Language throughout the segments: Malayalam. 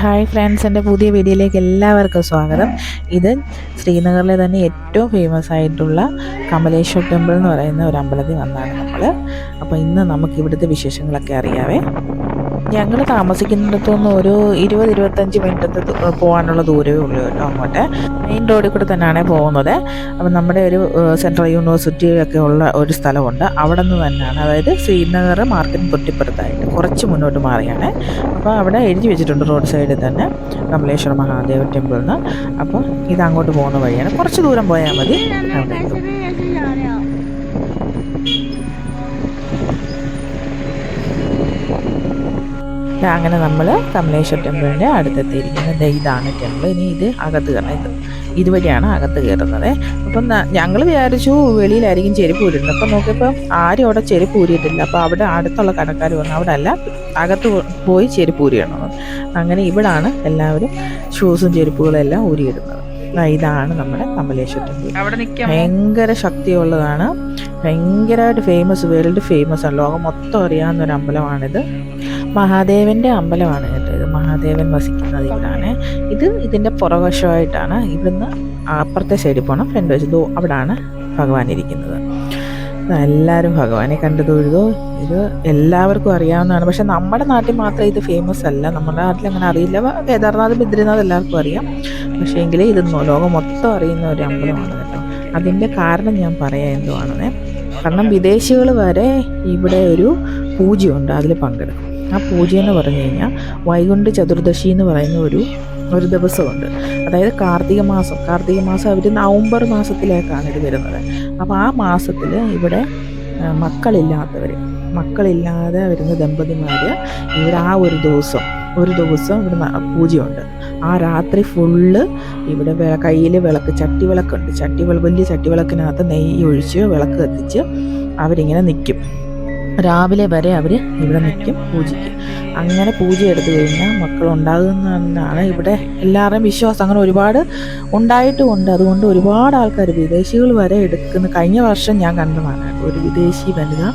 ഹായ് ഫ്രണ്ട്സ് എന്റെ പുതിയ വീഡിയോയിലേക്ക് എല്ലാവർക്കും സ്വാഗതം. ഇത് ശ്രീനഗറിലെ തന്നെ ഏറ്റവും ഫേമസ് ആയിട്ടുള്ള കമലേശ്വർ ടെമ്പിൾ എന്ന് പറയുന്ന ഒരു അമ്പലത്തിൽ വന്നാണ് നമ്മൾ അപ്പോൾ ഇന്ന് നമുക്ക് ഇവിടുത്തെ വിശേഷങ്ങളൊക്കെ അറിയാവേ. ഞങ്ങൾ താമസിക്കുന്നിടത്തുനിന്ന് ഒരു ഇരുപത് ഇരുപത്തഞ്ച് മിനിറ്റ് പോകാനുള്ള ദൂരമേ ഉള്ളൂ കേട്ടോ അങ്ങോട്ട്. മെയിൻ റോഡിൽ കൂടെ തന്നെയാണ് പോകുന്നത്. അപ്പം നമ്മുടെ ഒരു സെൻട്രൽ യൂണിവേഴ്സിറ്റിയൊക്കെ ഉള്ള ഒരു സ്ഥലമുണ്ട്. അവിടെ നിന്ന് തന്നെയാണ് അതായത് ശ്രീനഗർ മാർക്കറ്റ് തൊട്ടിപ്പുറത്തായിട്ട്. കുറച്ച് മുന്നോട്ട് മാറിയാണ്. അപ്പോൾ അവിടെ എഴുതി വെച്ചിട്ടുണ്ട് റോഡ് സൈഡിൽ തന്നെ കമലേശ്വര മഹാദേവ ടെമ്പിൾ നിന്ന് അപ്പോൾ ഇത് അങ്ങോട്ട് പോകുന്ന വഴിയാണ്. കുറച്ച് ദൂരം പോയാൽ മതി. അവിടെ. എത്തും അങ്ങനെ നമ്മൾ കമലേശ്വർ ടെമ്പിളിന്റെ അടുത്തെത്തിയിരിക്കുന്നത് ഇതാണ് ടെമ്പിൾ. ഇനി ഇത് അകത്ത് കയറുന്നത് ഇത് ഇതുവഴിയാണ് അകത്ത് കയറുന്നത്. അപ്പം ഞങ്ങൾ വിചാരിച്ചു വെളിയിലായിരിക്കും ചെരുപ്പ് ഊരിടുന്നത് അപ്പം നോക്കിയപ്പോൾ ആരും അവിടെ ചെരുപ്പ് ഊരിയിട്ടില്ല. അപ്പോൾ അവിടെ അടുത്തുള്ള കടക്കാർ വന്നു അവിടെ അല്ല അകത്ത് പോയി ചെരുപ്പ് ഊരിയിടണം അങ്ങനെ ഇവിടാണ് എല്ലാവരും ഷൂസും ചെരുപ്പുകളും എല്ലാം ഊരിയിടുന്നത്. ഇതാണ് നമ്മുടെ കമലേശ്വർ ടെമ്പിൾ. ഭയങ്കര ശക്തിയുള്ളതാണ് ഭയങ്കരമായിട്ട് ഫേമസ് വേൾഡ് ഫേമസ് ആണ്. ലോകം മൊത്തം അറിയാവുന്ന ഒരു അമ്പലമാണിത്. മഹാദേവന്റെ അമ്പലമാണ് ഇത്. മഹാദേവൻ വസിക്കുന്നത് ഇവിടാണ്. ഇത് ഇതിന്റെ പുറവശമായിട്ടാണ് ഇവിടുന്ന് അപ്പുറത്തെ സൈഡിൽ പോകണം ഫ്രണ്ട് ദോ അവിടാണ് ഭഗവാൻ ഇരിക്കുന്നത്. എല്ലാവരും ഭഗവാനെ കണ്ടു തൊഴുതോ? ഇത് എല്ലാവർക്കും അറിയാവുന്നതാണ്. പക്ഷെ നമ്മുടെ നാട്ടിൽ മാത്രം ഇത് ഫേമസ് അല്ല. നമ്മുടെ നാട്ടിൽ അങ്ങനെ അറിയില്ല. കേദാർനാഥ് ബദ്രിനാഥ് എല്ലാവർക്കും അറിയാം. പക്ഷേ എങ്കിൽ ഇത് ലോകം മൊത്തം അറിയുന്ന ഒരു അമ്പലമാണ് കേട്ടോ. അതിന്റെ കാരണം ഞാൻ പറയാം എന്തുവാണെന്നേ? കാരണം വിദേശികൾ വരെ ഇവിടെ ഒരു പൂജയുണ്ട് അതിൽ പങ്കെടുക്കും. ആ പൂജ എന്ന് പറഞ്ഞു കഴിഞ്ഞാൽ വൈകുണ്ഠ ചതുർദശി എന്ന് പറയുന്ന ഒരു ഒരു ദിവസമുണ്ട്. അതായത് കാർത്തിക മാസം. കാർത്തിക മാസം അവർ നവംബർ മാസത്തിലേക്കാണ് ഇത് വരുന്നത്. അപ്പോൾ ആ മാസത്തിൽ ഇവിടെ മക്കളില്ലാത്തവർ മക്കളില്ലാതെ വരുന്ന ദമ്പതിമാർ ഇവർ ആ ഒരു ദിവസം ഒരു ദിവസം ഇവിടെ പൂജയുണ്ട്. ആ രാത്രി ഫുള്ള് ഇവിടെ കയ്യിൽ വിളക്ക് ചട്ടി വിളക്കുണ്ട്. ചട്ടി വലിയ ചട്ടി വിളക്കിനകത്ത് നെയ്യ് ഒഴിച്ച് വിളക്ക് കത്തിച്ച് അവരിങ്ങനെ നിൽക്കും രാവിലെ വരെ അവർ ഇവിടെ നിൽക്കും പൂജിക്കും. അങ്ങനെ പൂജ എടുത്തു കഴിഞ്ഞാൽ മക്കൾ ഉണ്ടാകുന്നതാണ് ഇവിടെ എല്ലാവരുടെയും വിശ്വാസം. അങ്ങനെ ഒരുപാട് ഉണ്ടായിട്ടുമുണ്ട്. അതുകൊണ്ട് ഒരുപാട് ആൾക്കാർ വിദേശികൾ വരെ എടുക്കുന്ന കഴിഞ്ഞ വർഷം ഞാൻ കണ്ടതാണ് ഒരു വിദേശി വനിത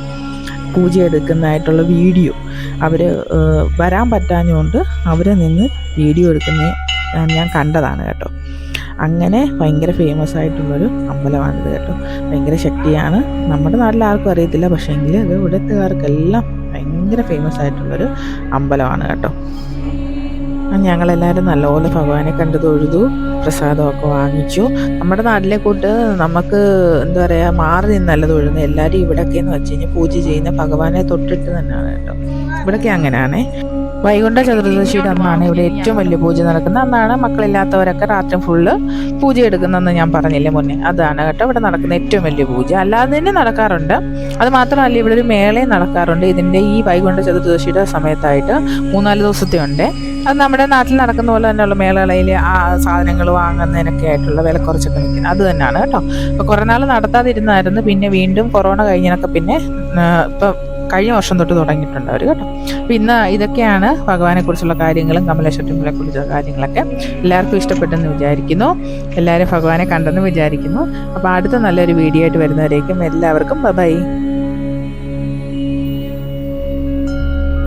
പൂജ എടുക്കുന്നതായിട്ടുള്ള വീഡിയോ. അവർ വരാൻ പറ്റാഞ്ഞുകൊണ്ട് അവരെ നിന്ന് വീഡിയോ എടുക്കുന്ന ഞാൻ കണ്ടതാണ് കേട്ടോ. അങ്ങനെ ഭയങ്കര ഫേമസ് ആയിട്ടുള്ളൊരു അമ്പലമാണിത് കേട്ടോ. ഭയങ്കര ശക്തിയാണ്. നമ്മുടെ നാട്ടിൽ ആർക്കും അറിയത്തില്ല. പക്ഷേ എങ്കിൽ അത് ഇവിടുത്തുകാർക്കെല്ലാം ഭയങ്കര ഫേമസ് ആയിട്ടുള്ളൊരു അമ്പലമാണ് കേട്ടോ. ഞങ്ങളെല്ലാവരും നല്ലപോലെ ഭഗവാനെ കണ്ടു തൊഴുതു പ്രസാദമൊക്കെ വാങ്ങിച്ചു. നമ്മുടെ നാട്ടിലെ കൂട്ട് നമുക്ക് എന്താ പറയുക മാറി നിന്നല്ല തൊഴുന്നത് എല്ലാവരും ഇവിടെയൊക്കെ എന്ന് വെച്ച് കഴിഞ്ഞാൽ പൂജ ചെയ്യുന്ന ഭഗവാനെ തൊട്ടിട്ട് തന്നെയാണ് കേട്ടോ. ഇവിടെയൊക്കെ അങ്ങനെയാണേ. വൈകുണ്ഠ ചതുർദശിയുടെ അന്നാണ് ഇവിടെ ഏറ്റവും വലിയ പൂജ നടക്കുന്നത്. അന്നാണ് മക്കളില്ലാത്തവരൊക്കെ രാത്രി ഫുള്ള് പൂജ എടുക്കുന്നതെന്ന് ഞാൻ പറഞ്ഞില്ലേ മുന്നേ. അതാണ് കേട്ടോ ഇവിടെ നടക്കുന്ന ഏറ്റവും വലിയ പൂജ. അല്ലാതെ തന്നെ നടക്കാറുണ്ട്. അത് മാത്രമല്ല ഇവിടെ ഒരു മേളയും നടക്കാറുണ്ട്. ഇതിന്റെ ഈ വൈകുണ്ഠ ചതുർദശിയുടെ സമയത്തായിട്ട് മൂന്നാൽ ദിവസത്തെ ഉണ്ട്. അത് നമ്മുടെ നാട്ടിൽ നടക്കുന്ന പോലെ തന്നെയുള്ള. മേളകളിൽ ആ സാധനങ്ങൾ വാങ്ങുന്നതിനൊക്കെ ആയിട്ടുള്ള വില കുറച്ചൊക്കെ നിൽക്കുന്നത്. അത് തന്നെയാണ് കേട്ടോ. അപ്പോൾ കുറേ നാൾ നടത്താതിരുന്നായിരുന്നു. പിന്നെ വീണ്ടും കൊറോണ കഴിഞ്ഞതിനൊക്കെ പിന്നെ ഇപ്പം കഴിഞ്ഞ വർഷം തൊട്ട് തുടങ്ങിയിട്ടുണ്ട് അവർ കേട്ടോ. അപ്പോൾ ഇന്ന് ഇതൊക്കെയാണ് ഭഗവാനെ കുറിച്ചുള്ള കാര്യങ്ങളും കമലേശ്വരത്തിനെ കുറിച്ചുള്ള കാര്യങ്ങളൊക്കെ എല്ലാവർക്കും ഇഷ്ടപ്പെട്ടെന്ന് വിചാരിക്കുന്നു. എല്ലാവരും ഭഗവാനെ കണ്ടെന്ന് വിചാരിക്കുന്നു. അപ്പോൾ അടുത്ത നല്ലൊരു വീഡിയോ ആയിട്ട് വരുന്നവരേക്കും എല്ലാവർക്കും ബൈ